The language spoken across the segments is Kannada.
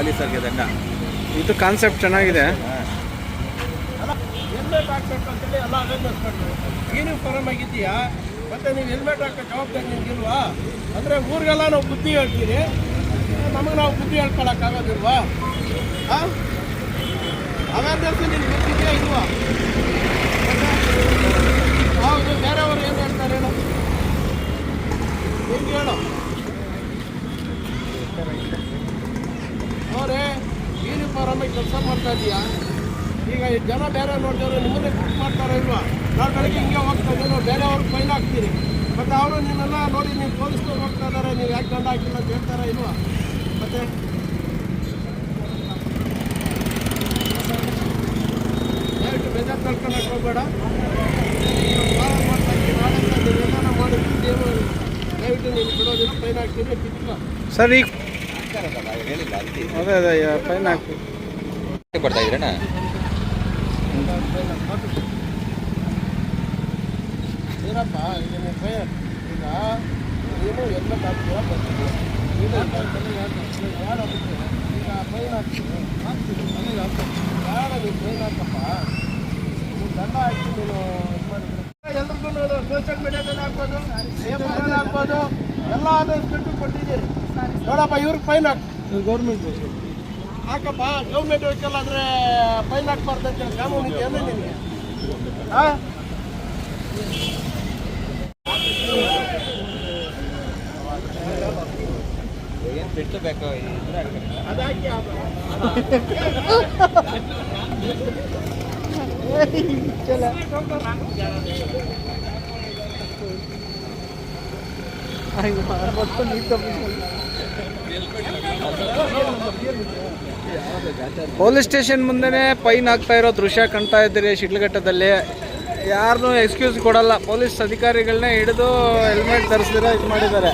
ಪೊಲೀಸರಿಗೆ ದಂಡ. ಇದು ಕಾನ್ಸೆಪ್ಟ್ ಚೆನ್ನಾಗಿದೆ. ಹೆಲ್ಮೆಟ್ ಹಾಕ್ಬೇಕು ಅಂತೇಳಿ ಎಲ್ಲ ಅವೇರ್ನೆಸ್ ಮಾಡ್ತಾರೆ ಯೂನಿಫಾರ್ಮ್ ಆಗಿದ್ದೀಯಾ? ಮತ್ತೆ ನೀವು ಹೆಲ್ಮೆಟ್ ಹಾಕೋ ಜವಾಬ್ದಾರಿ ನಿಮ್ಗಿಲ್ವಾ? ಅಂದರೆ ಊರಿಗೆಲ್ಲ ನಾವು ಬುದ್ಧಿ ಹೇಳ್ತೀರಿ. ನಮಗೆ ನಾವು ಬುದ್ಧಿ ಹೇಳ್ಕೊಳಕ್ಕಾಗೋದಿಲ್ವಾ ಹಾಂ ಅವೇರ್ನೆಸ್ ನಿಮ್ಗೆ ಗೊತ್ತಿದೆಯಾ ಇಲ್ವಾ? ಹೌದು ಬೇರೆಯವರು ಏನು ಹೇಳ್ತಾರೆ ಹೇಳು? ನಿಮ್ಗೆ ಹೇಳು. ಯೂನಿಫಾರ್ಮ್ ಕೆಲಸ ಮಾಡ್ತಾ ಇದೀಯಾ? ಈಗ ಜನ ಬೇರೆ ನೋಡಿದ್ರೆ ನಿಮ್ಮನ್ನೇ ಬುಕ್ ಮಾಡ್ತಾರೋ ಇಲ್ವಾ? ನಾವು ಬೆಳಗ್ಗೆ ಹಿಂಗೆ ಹೋಗ್ತಾ ಇದ್ದೀವಿ, ನಾವು ಬೇರೆಯವ್ರಿಗೆ ಫೈನ್ ಹಾಕ್ತೀರಿ ಮತ್ತು ಅವರು ನಿನ್ನೆಲ್ಲ ನೋಡಿ ನೀವು ಪೊಲೀಸ್ನವ್ರು ಹೋಗ್ತಾ ಇದ್ದಾರೆ, ನೀವು ಯಾಕೆ ದಂಡ ಹೇಳ್ತಾರಾ ಇಲ್ವಾ? ಮತ್ತೆ? ದಯವಿಟ್ಟು ಬೇಜಾರು ಕಳ್ಕೊಳಕ್ಕೆ ಹೋಗ್ಬೇಡ. ಮಾಡ್ತಾ ಇದ್ದೀವಿ? ಮಾಡಿದ್ವಿ ದೇವರು ದಯವಿಟ್ಟು ನೀನು ಬಿಡೋದಿಲ್ಲ ಫೈನ್ ಕಿತ್ಕೊ ಸರ್ ಈಗ ಅದೇ ಅದೇ ಫೈನ್ ಹಾಕಿ ಬರ್ತಾ ಇದ್ರಣ್ಣ ಏನಪ್ಪ ಈಗ ನೀವು ಭಯ ಈಗ ನೀನು ಎಲ್ಲ ಹಾಕ್ತೀರಾ ಬರ್ತೀವಿ ಈಗ ಫೈನ್ ಹಾಕ್ತೀವಿ ಹಾಕ್ತೀವಿ ಮನೇಲಿ ಹಾಕ್ತೀವಿ ಯಾರು ನೀವು ಫೈನ್ ಹಾಕಪ್ಪ? ನೀವು ದಂಡ ಹಾಕಿ ನೀನು ಇದು ಮಾಡಿದ್ರೆ ಎಲ್ರಿಗೂ ಸೋಷಿಯಲ್ ಮೀಡಿಯಾದಲ್ಲಿ ಹಾಕ್ಬೋದು ಹಾಕ್ಬೋದು. ಎಲ್ಲ ಅನ್ನೌನ್ಸ್ಮೆಂಟು ಕೊಟ್ಟಿದ್ದೀರಿ. ನೋಡಪ್ಪ ಇವ್ರಿಗೆ ಫೈನ್ ಹಾಕಿ ಗೌರ್ಮೆಂಟ್ ಹಾಕಪ್ಪ ಗೌರ್ಮೆಂಟ್ ವೆಹಿಕಲ್ ಆದರೆ ಫೈನ್ ಹಾಕ್ಬಾರ್ದು ಅಂತ ಹೇಳಿ ಕಾನೂನು ಇದೆ ಅಂದ್ರೆ ನಿನಗೆ ಹಾಂ ಏನು ಬಿಟ್ಟು ಪೊಲೀಸ್ ಸ್ಟೇಷನ್ ಮುಂದೆನೇ ಪೈನ್ ಆಗ್ತಾ ಇರೋ ದೃಶ್ಯ ಕಾಣ್ತಾ ಇದ್ದೀರಿ ಶಿಡ್ಲಘಟ್ಟದಲ್ಲಿ. ಯಾರನ್ನೂ ಎಕ್ಸ್ಕ್ಯೂಸ್ ಕೊಡಲ್ಲ. ಪೊಲೀಸ್ ಅಧಿಕಾರಿಗಳನ್ನೇ ಹಿಡಿದು ಹೆಲ್ಮೆಟ್ ಧರಿಸಿದ್ರೆ ಇದು ಮಾಡಿದ್ದಾರೆ.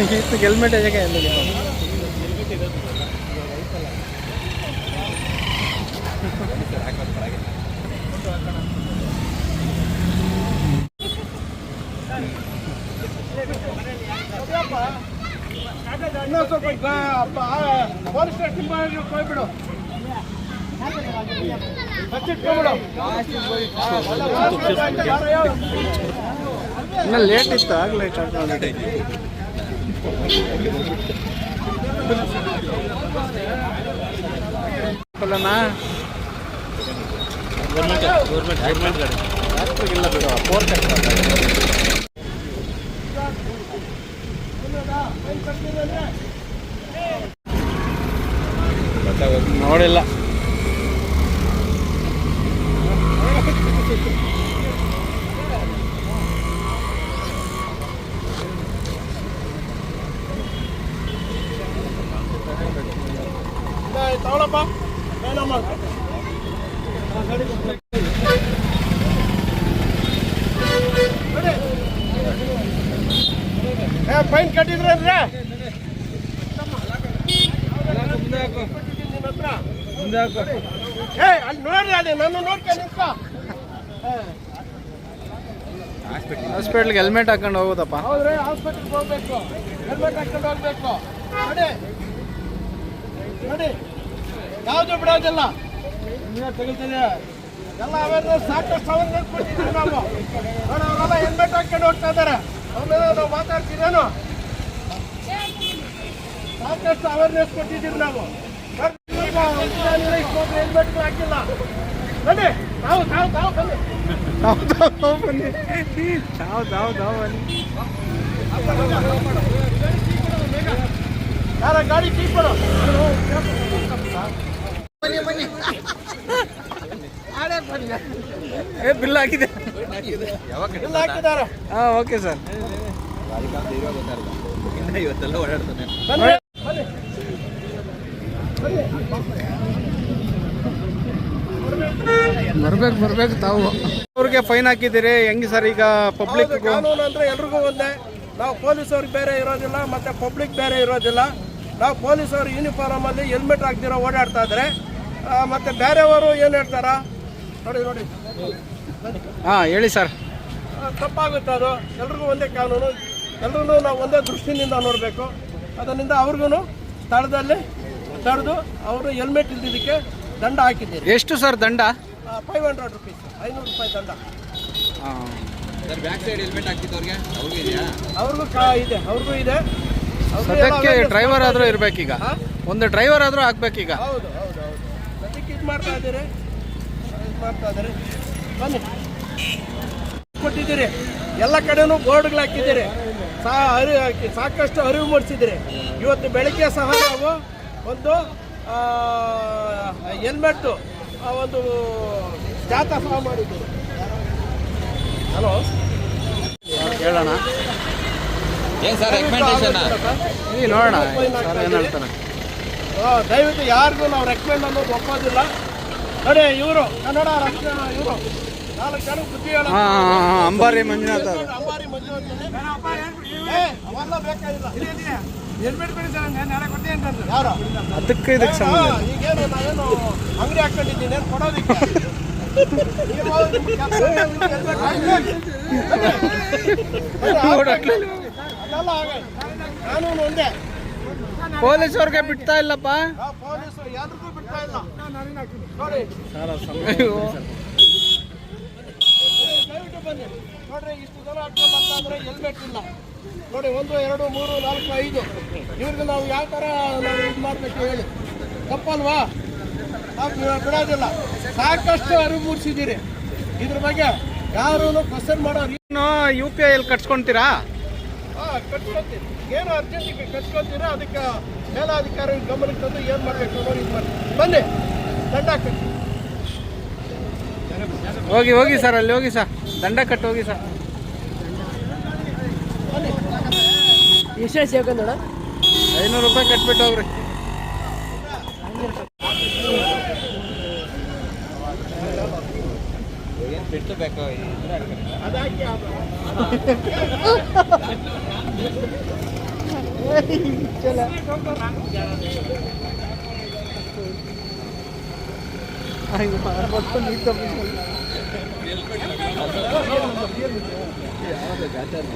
ಹೆಲ್ಮೆಟ್ ಹೇಗೆ? ಪೊಲೀಸ್ ಸ್ಟೇಷನ್ ಹೋಗ್ಬಿಡು ಹಚ್ಚಿಟ್ಕೊಂಬಿಡು ಇನ್ನು ಲೇಟ್ ಇತ್ತು ಆಗಲೇ ಸ್ಟಾರ್ಟ್ ಮಾಡಿ ಅಲ್ಲನಾ ಇಲ್ಲ ಬಿಡು ಫೋರ್ತ್ ನೋಡಿಲ್ಲ. ತಗೊಳಪ್ಪ ಏನಮ್ಮ ಏ ಫೈನ್ ಕಟ್ಟಿದ್ರೆ ಅಂದ್ರೆ ಏ ಅಲ್ಲಿ ನೋಡ್ರಿ ಅದೇ ನನ್ನ ನೋಡ್ಕೊಂಡು ಹಾಸ್ಪಿಟ್ಲಿಗೆ. ಹೆಲ್ಮೆಟ್ ಹಾಕೊಂಡು ಹೋಗೋದಪ್ಪ. ಹೌದ್ರಿ ಹಾಸ್ಪಿಟ್ಲ್ಗೆ ಹೋಗ್ಬೇಕು. ಹೆಲ್ಮೆಟ್ ಹಾಕೊಂಡು ಹೋಗ್ಬೇಕು. ನೋಡಿ. ನೋಡಿ. ಯಾವುದು ಬಿಡೋದಿಲ್ಲ. ತೆಗಿತೀನಿ ಎಲ್ಲ ಅವೇರ್ನೆಸ್ ಸಾಕಷ್ಟು ಅವೇರ್ನೆಸ್ ಕೊಟ್ಟಿದ್ದೀವಿ ನಾವು. ಅವರೆಲ್ಲ ಹೆಲ್ಮೆಟ್ ಹಾಕೊಂಡು ಹೋಗ್ತಾ ಇದ್ದಾರೆ. ಅವ್ರನ್ನ ನಾವು ಮಾತಾಡ್ತೀರೇನು? ಸಾಕಷ್ಟು ಅವೇರ್ನೆಸ್ ಕೊಟ್ಟಿದ್ದೀವಿ ನಾವು. ಹೆಲ್ಮೆಟ್ ಹಾಕಿಲ್ಲ. ಬನ್ನಿ ತಾವು ತಾವು ತಾವು ಬನ್ನಿ. ತಾವು ತಾವು ಬನ್ನಿ. ತಾವು ತಾವು ತಾವು ಬನ್ನಿ. ಯಾರ ಗಾಡಿ ಕೀ ಕೊಡು. ಏ ಬಿಲ್ ಹಾಕಿದೆ. ಯಾವಾಗ ಹಾಕಿದಾರ ಹಾಂ ಓಕೆ ಸರ್. ಇವತ್ತೆಲ್ಲ ಓಡಾಡ್ತಾನೆ ಬನ್ನಿ ಬನ್ನಿ ಬರ್ಬೇಕು ಬರ್ಬೇಕು ತಾವು. ಅವ್ರಿಗೆ ಫೈನ್ ಹಾಕಿದ್ದೀರಿ. ಹೆಂಗೆ ಸರ್ ಈಗ ಪಬ್ಲಿಕ್ ಕಾನೂನು ಅಂದ್ರೆ ಎಲ್ರಿಗೂ ಒಂದೇ. ನಾವು ಪೊಲೀಸ್ ಅವ್ರಿಗೆ ಬೇರೆ ಇರೋದಿಲ್ಲ ಮತ್ತೆ ಪಬ್ಲಿಕ್ ಬೇರೆ ಇರೋದಿಲ್ಲ. ನಾವು ಪೊಲೀಸವ್ರು ಯೂನಿಫಾರ್ಮ್ ಅಲ್ಲಿ ಹೆಲ್ಮೆಟ್ ಹಾಕ್ತಿರೋ ಓಡಾಡ್ತಾ ಇದ್ರೆ ಮತ್ತೆ ಬೇರೆಯವರು ಏನು ಹೇಳ್ತಾರ? ನೋಡಿ ನೋಡಿ. ಹಾಂ ಹೇಳಿ ಸರ್ ತಪ್ಪಾಗುತ್ತೆ ಅದು. ಎಲ್ರಿಗೂ ಒಂದೇ ಕಾನೂನು. ಎಲ್ಲರೂ ನಾವು ಒಂದೇ ದೃಷ್ಟಿನಿಂದ ನೋಡಬೇಕು. ಅದರಿಂದ ಅವ್ರಿಗೂ ಸ್ಥಳದಲ್ಲಿ ತಡೆದು ಅವರು ಹೆಲ್ಮೆಟ್ ಇಲ್ದಿದ್ದಕ್ಕೆ ದಂಡ ಹಾಕಿದ್ದೀರಿ. ಎಷ್ಟು ಸರ್ ದಂಡ? ಫೈವ್ ಹಂಡ್ರೆಡ್ ರುಪೀಸ್ ಐನೂರು ರೂಪಾಯಿ ದಂಡ. ಸರ್ ಬ್ಯಾಕ್ ಸೈಡ್ ಹೆಲ್ಮೆಟ್ ಹಾಕಿದ್ದವ್ರಿಗೆ ಅವ್ರಿಗೂ ಇದೆಯಾ? ಅವ್ರಿಗೂ ಕಾ ಇದೆ. ಅವ್ರಿಗೂ ಇದೆ. ಅವ್ರಿಗೂ ಎಲ್ಲ ಸದ್ಯಕ್ಕೆ awareness ಡ್ರೈವರ್ ಆದ್ರೂ. ಇರ್ಬೇಕೀಗ? ಹಾ? ಒಂದು ಡ್ರೈವರ್ ಆದ್ರೂ ಆಗ್ಬೇಕೀಗ? ಹೌದು ಹೌದು ಹೌದು. ಸದ್ಯಕ್ಕೆ ಇದು ಮಾಡ್ತಾ ಇದ್ದೀರಿ. ಇದು ಮಾಡ್ತಾ ಇದ್ದೀರಿ. ಬನ್ನಿ. ಕೊಟ್ಟಿದ್ದೀರಿ. ಎಲ್ಲ ಕಡೆನೂ ಬೋರ್ಡ್ಗಳು ಹಾಕಿದ್ದೀರಿ. ಸಾ ಅರಿ ಹಾಕಿ ಸಾಕಷ್ಟು ಅರಿವು ಮೂಡಿಸಿದ್ದೀರಿ. ಇವತ್ತು ಬೆಳಗ್ಗೆ ಸಹ ನಾವು ಒಂದು ಹೆಲ್ಮೆಟ್ಟು ಒಂದು ಜಾಥಾ ಸಹ ಮಾಡಿದ್ದೀರಿ ಹಲೋ? ಹೇಳೋಣ. ಏನ್ ಸರ್ ರೆಕಮೆಂಡೇಶನ್ ನೋಡೋಣ. ಸರ್ ಏನು ಹೇಳ್ತಾರೆ ಆ, ದಯವಿಟ್ಟು ಯಾರಿಗೂ ನಾವು ರೆಕಮೆಂಡ್ ಅನ್ನೋದು ಒಪ್ಪೋದಿಲ್ಲ. ನೋಡಿ ಇವರು ಕನ್ನಡ ರಾಷ್ಟ್ರ ಇವರು. ನಾಲ್ಕು ಜನ ಬುದ್ಧಿ ಅಂಬಾರಿ ಮಂಜುನಾಥ್ ಅಂಬಾರಿ ಮಂಜುನಾಥ್ ಅವೆಲ್ಲ ಬೇಕಾಗಿಲ್ಲ. ಅದಕ್ಕೆ ಇದಕ್ಕೆ ಸಂಬಂಧ ಈಗೇನು ನಾವೇನು ಅಂಗಡಿ ಹಾಕೊಂಡಿದ್ದೀನಿ ಏನು ಕೊಡೋದಿಕ್ಕೆ? ನೀವು ನಿಮ್ಗೆ ಕೆಲ್ಸ ಹಾಕಿ. ಅದೆಲ್ಲ ಆಗಲ್ಲ. ಕಾನೂನು ಒಂದೇ. ಪೊಲೀಸ್ ಅವ್ರಿಗೆ ಬಿಡ್ತಾ ಇಲ್ಲಪ್ಪ? ಪೊಲೀಸರು ಬಿಡ್ತಾ ಇಲ್ಲ. ನೋಡಿ. ಅಯ್ಯೋ. ದಯವಿಟ್ಟು ಬನ್ನಿ. ನೋಡ್ರಿ ಇಷ್ಟು ಜನ ಅಡ್ಡ ಬರ್ತಾ ಅಂದ್ರೆ ಹೆಲ್ಮೆಟ್ ಇಲ್ಲ. ನೋಡಿ ಒಂದು ಎರಡು ಮೂರು ನಾಲ್ಕು ಐದು. ಇವ್ರಿಗೆ ನಾವು ಯಾವ ಥರ ನಾವು ಇದು ಮಾಡಬೇಕು ಹೇಳಿ. ತಪ್ಪಲ್ವಾ? ನಾವು ಬಿಡೋದಿಲ್ಲ ಸಾಕಷ್ಟು ಅರಿವು ಮೂಡಿಸಿದ್ದೀರಿ. ಇದ್ರ ಬಗ್ಗೆ ಯಾರೂ ಕ್ವಶನ್ ಮಾಡೋರು ಇನ್ನು ಯು ಪಿ ಐ ಕಟ್ಸ್ಕೊಂತೀರಾ? ಹಾಂ ಏನು ಅರ್ಜೆಂಟಿಗೆ ಕಟ್ಸ್ಕೊತೀರಾ ಅದಕ್ಕೆ ಮೇಲಾಧಿಕಾರಿ ಗಮನಕ್ಕೆ ತಂದು ಏನು ಮಾಡಬೇಕು ನೋಡಿ ಇದು ಮಾಡಿ. ಬನ್ನಿ ದಂಡ ಕಟ್ಟಿ. ಹೋಗಿ ಹೋಗಿ ಸರ್ ಅಲ್ಲಿ ಹೋಗಿ ಸರ್. ದಂಡ ಕಟ್ಟು ಹೋಗಿ ಸರ್. ವಿಶೇಷ ಯಾಕಂದ್ರೆ ಐನೂರು ರೂಪಾಯಿ ಕಟ್ಬಿಟ್ಟು ಹೋಗ್ರಿ. ಏನ್ ಬಿಟ್ಟು ಬೇಕು? ಅದಾಕಿ ಅದು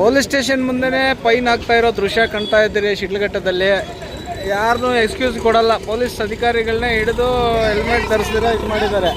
ಪೊಲೀಸ್ ಸ್ಟೇಷನ್ ಮುಂದೆನೇ ಪೈನ್ ಆಗ್ತಾ ಇರೋ ದೃಶ್ಯ ಕಾಣ್ತಾ ಇದ್ದೀರಿ ಶಿಡ್ಲಘಟ್ಟದಲ್ಲಿ. ಯಾರನ್ನೂ ಎಕ್ಸ್ಕ್ಯೂಸ್ ಕೊಡಲ್ಲ. ಪೊಲೀಸ್ ಅಧಿಕಾರಿಗಳನ್ನ ಹಿಡಿದು ಹೆಲ್ಮೆಟ್ ಧರಿಸಿದ್ರೆ ಇದು ಮಾಡಿದ್ದಾರೆ.